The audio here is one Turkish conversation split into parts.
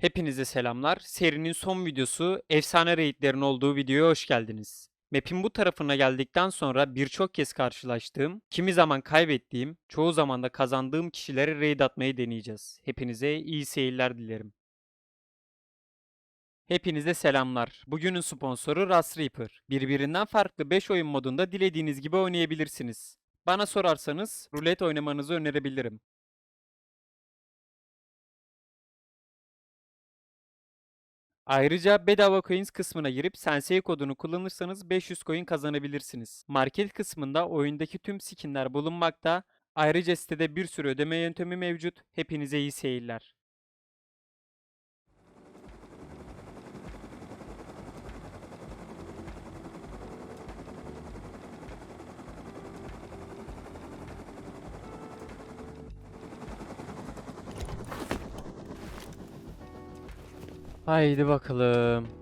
Hepinize selamlar. Serinin son videosu efsane raidlerin olduğu videoya hoş geldiniz. Map'in bu tarafına geldikten sonra birçok kez karşılaştığım, kimi zaman kaybettiğim, çoğu zaman da kazandığım kişilere raid atmayı deneyeceğiz. Hepinize iyi seyirler dilerim. Hepinize selamlar. Bugünün sponsoru Rust Reaper. Birbirinden farklı 5 oyun modunda dilediğiniz gibi oynayabilirsiniz. Bana sorarsanız rulet oynamanızı önerebilirim. Ayrıca bedava coins kısmına girip Sensei kodunu kullanırsanız 500 coin kazanabilirsiniz. Market kısmında oyundaki tüm skinler bulunmakta. Ayrıca sitede bir sürü ödeme yöntemi mevcut. Hepinize iyi seyirler. Haydi bakalım.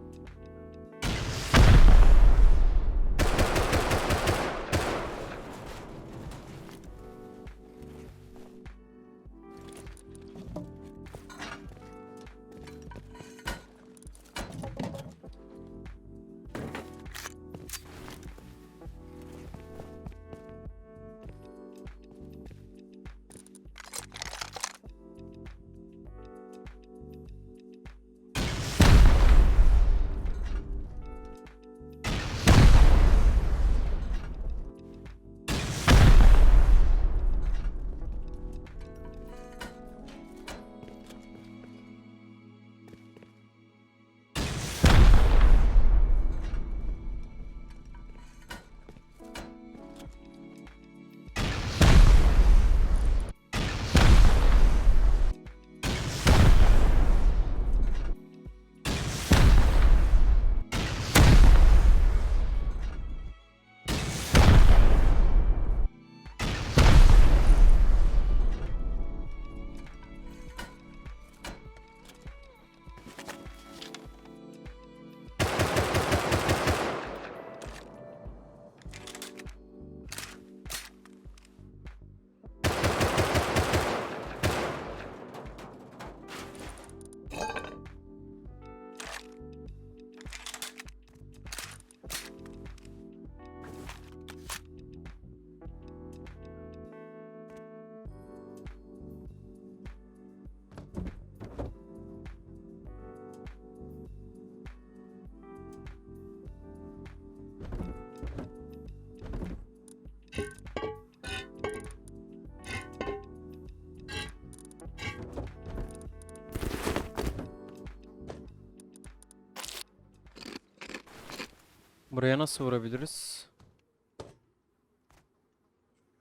Buraya nasıl vurabiliriz?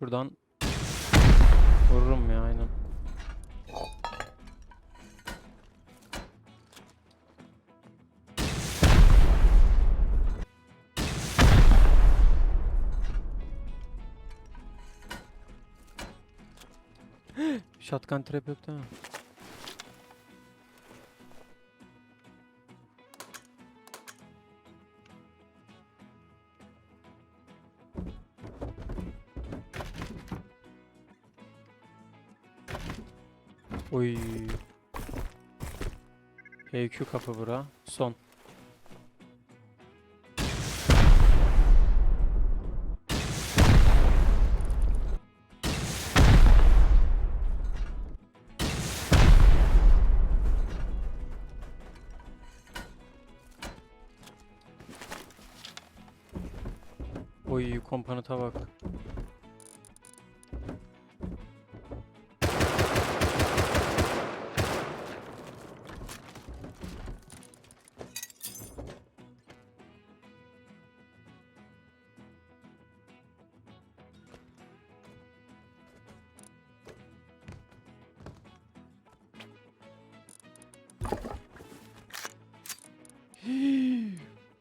Buradan vururum ya aynen. Shotgun trap yok değil mi? Oy. HQ kapı bura. Son.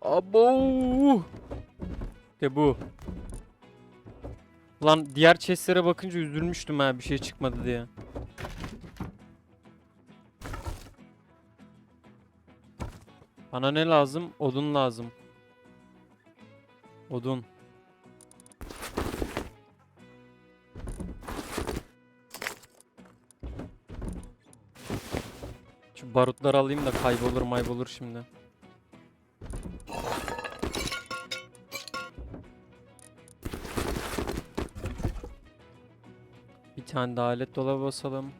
Abo! İşte bu. Lan diğer chestlere bakınca üzülmüştüm ha bir şey çıkmadı diye. Bana ne lazım? Odun lazım. Odun. Şu barutları alayım da kaybolur maybolur şimdi. Tane daha alet dolabı basalım.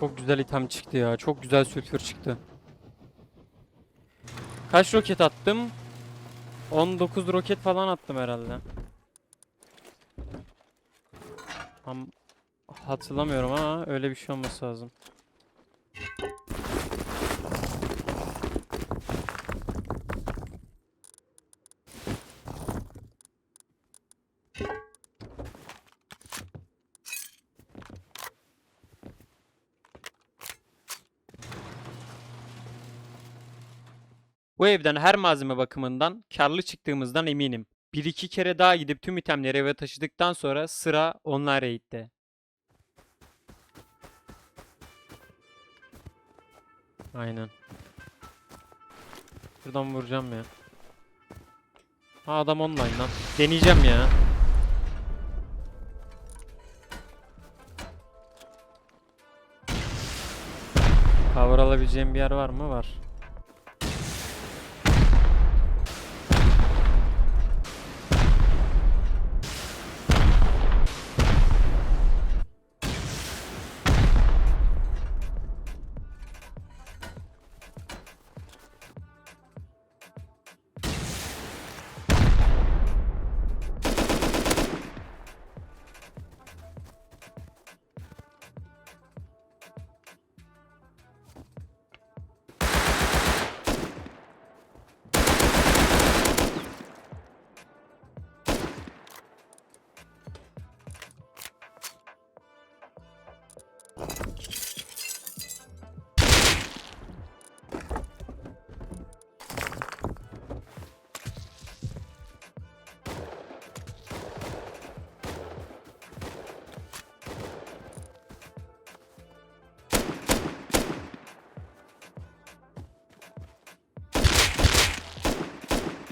Çok güzel item çıktı ya. Çok güzel sülfür çıktı. Kaç roket attım? 19 roket falan attım herhalde. Tam hatırlamıyorum ama öyle bir şey olması lazım. Bu evden her malzeme bakımından karlı çıktığımızdan eminim. Bir iki kere daha gidip tüm itemleri eve taşıdıktan sonra sıra online raid'de. Aynen. Şuradan vuracağım ya. Ha adam online lan. Deneyeceğim ya. Cover alabileceğim bir yer var mı? Var.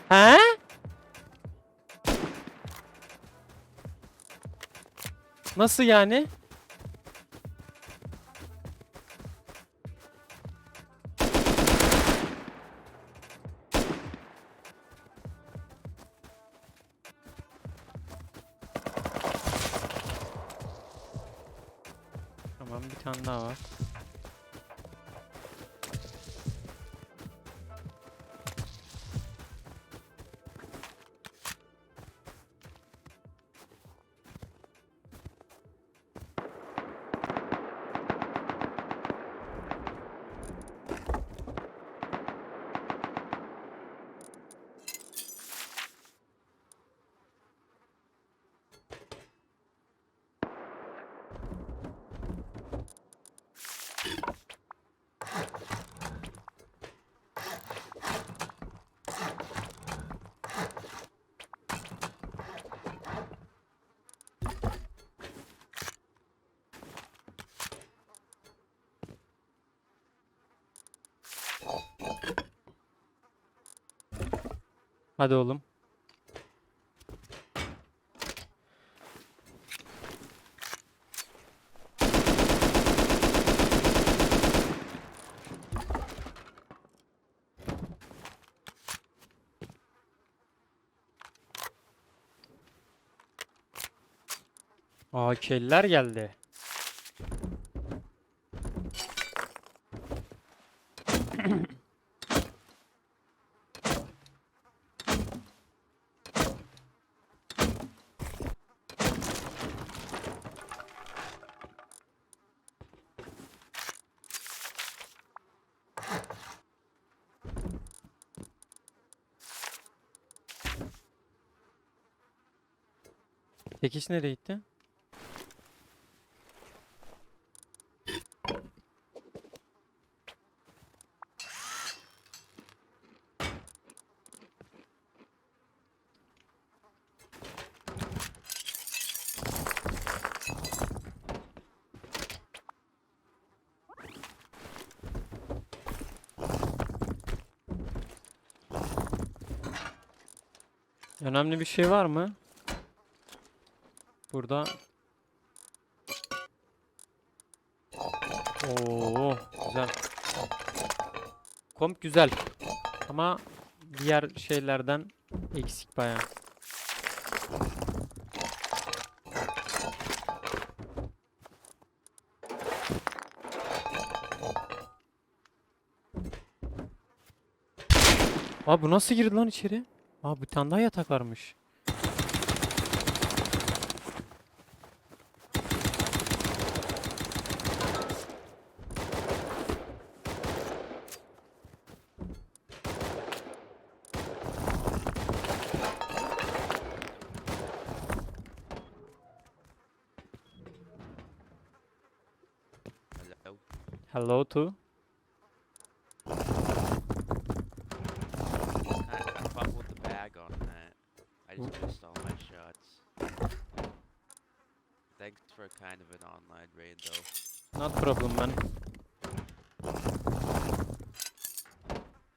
He? Nasıl yani? Hadi oğlum. Aa keller geldi. Tekiş nereye gitti? Önemli bir şey var mı? Burada Oo, güzel. Komp güzel. Ama diğer şeylerden eksik bayağı. Abi bu nasıl girdi lan içeri? Aa bir tane daha yatak varmış. Hello to. I, I fumbled the bag on that. I just missed all my shots. Thanks for kind of an online raid though. Not problem man.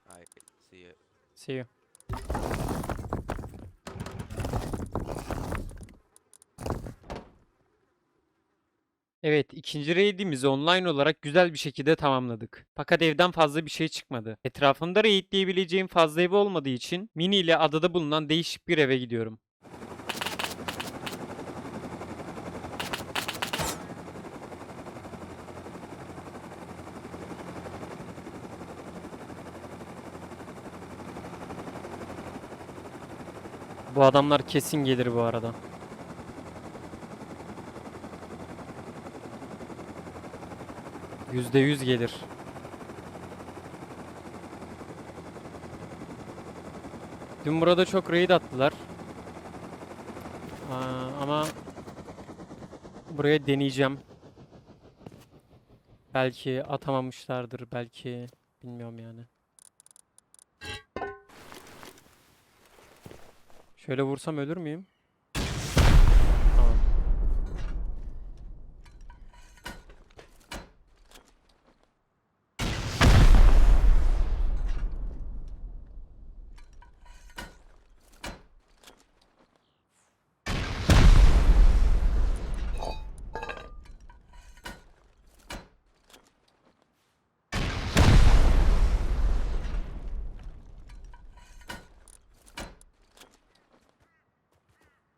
I see it. See you. Evet, ikinci raidimizi online olarak güzel bir şekilde tamamladık. Fakat evden fazla bir şey çıkmadı. Etrafımda raidleyebileceğim fazla ev olmadığı için Mini ile adada bulunan değişik bir eve gidiyorum. Bu adamlar kesin gelir bu arada. Yüzde yüz gelir. Dün burada çok raid attılar. Aa, ama buraya deneyeceğim. Belki atamamışlardır, belki bilmiyorum yani. Şöyle vursam ölür müyüm?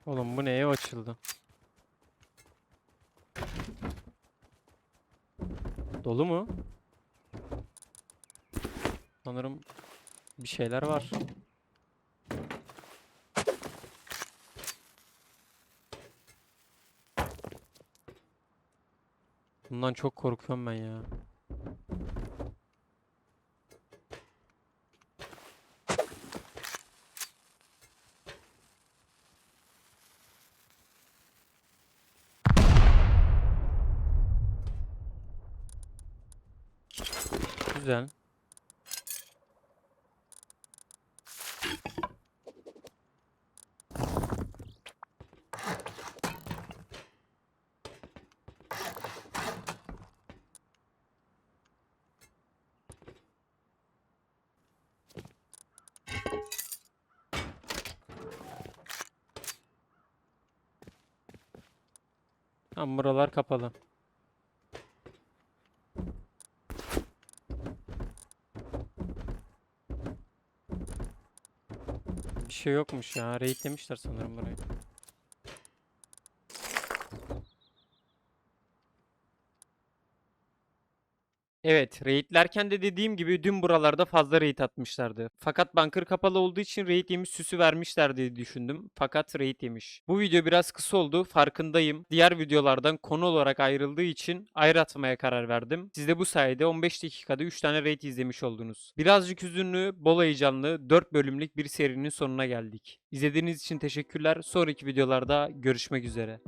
Oğlum bu ne ev açıldı? Dolu mu? Sanırım bir şeyler var. Bundan çok korkuyorum ben ya. Güzel. Tamam buralar kapalı. Şey yokmuş ya. Raidlemişler sanırım burayı. Evet, raidlerken de dediğim gibi dün buralarda fazla raid atmışlardı. Fakat bunker kapalı olduğu için raid yemiş süsü vermişler diye düşündüm. Fakat raid yemiş. Bu video biraz kısa oldu, farkındayım. Diğer videolardan konu olarak ayrıldığı için ayrı atmaya karar verdim. Siz de bu sayede 15 dakikada 3 tane raid izlemiş oldunuz. Birazcık hüzünlü, bol heyecanlı 4 bölümlük bir serinin sonuna geldik. İzlediğiniz için teşekkürler. Sonraki videolarda görüşmek üzere.